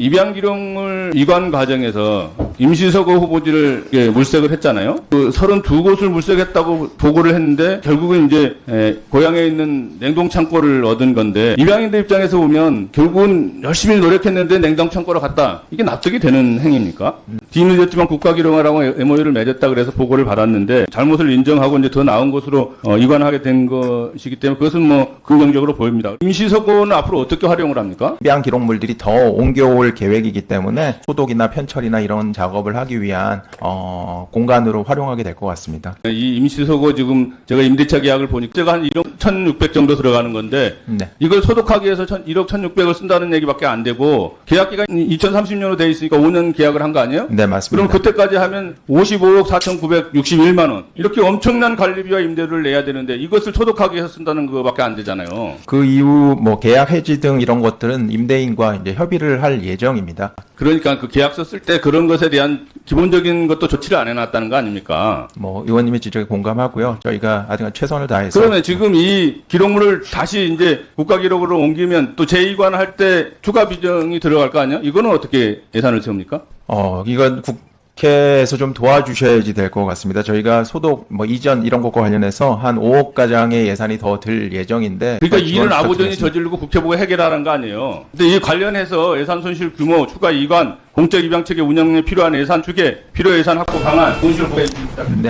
입양 기록물 이관 과정에서 임시서거 후보지를 예, 물색을 했잖아요. 그 32곳을 물색했다고 보고를 했는데 결국은 이제 에, 고향에 있는 냉동 창고를 얻은 건데 입양인들 입장에서 보면 결국은 열심히 노력했는데 냉동 창고로 갔다. 이게 납득이 되는 행위입니까? 뒤늦었지만 국가기록원하고 MOU를 맺었다 그래서 보고를 받았는데 잘못을 인정하고 이제 더 나은 곳으로 어, 이관하게 된 것이기 때문에 그것은 뭐 긍정적으로 보입니다. 임시서고는 앞으로 어떻게 활용을 합니까? 입양 기록물들이 더 옮겨올 계획이기 때문에 소독이나 편철이나 이런 작업 을 하기 위한 어, 공간으로 활용하게 될 것 같습니다. 이 임시서고 지금 제가 임대차 계약을 보니까 제가 한 1억 1,600 정도 들어가는 건데 네. 이걸 소독하기 위해서 천- 1억 1,600을 쓴다는 얘기밖에 안 되고 계약 기간이 2030년으로 돼 있으니까 5년 계약을 한 거 아니에요? 네, 맞습니다. 그럼 그때까지 하면 55억 4,961만 원 이렇게 엄청난 관리비와 임대료를 내야 되는데 이것을 소독하기 위해서 쓴다는 거밖에 안 되잖아요. 그 이후 뭐 계약 해지 등 이런 것들은 임대인과 이제 협의를 할 예정입니다. 그러니까 그 계약서 쓸 때 그런 것에 대한 기본적인 것도 조치를 안 해놨다는 거 아닙니까? 뭐 의원님의 지적에 공감하고요. 저희가 하여튼 최선을 다해서 그러면 지금 이 기록물을 다시 이제 국가 기록으로 옮기면 또 제2관 할 때 추가 비정이 들어갈 거 아니야? 이거는 어떻게 예산을 세웁니까? 어 이건 국 회에서 좀 도와주셔야지 될 것 같습니다. 저희가 소독 뭐 이전 이런 것과 관련해서 한 5억 가량의 예산이 더 들 예정인데 그러니까 이 일은 아버전이 부탁드리겠습니다. 저지르고 국회 보고 해결하라는 거 아니에요. 근데 이 관련해서 예산 손실 규모, 추가 이관, 공적 입양 체계 운영에 필요한 예산 추계, 필요 예산 확보 방안, 손실 보해 주십니다. 네.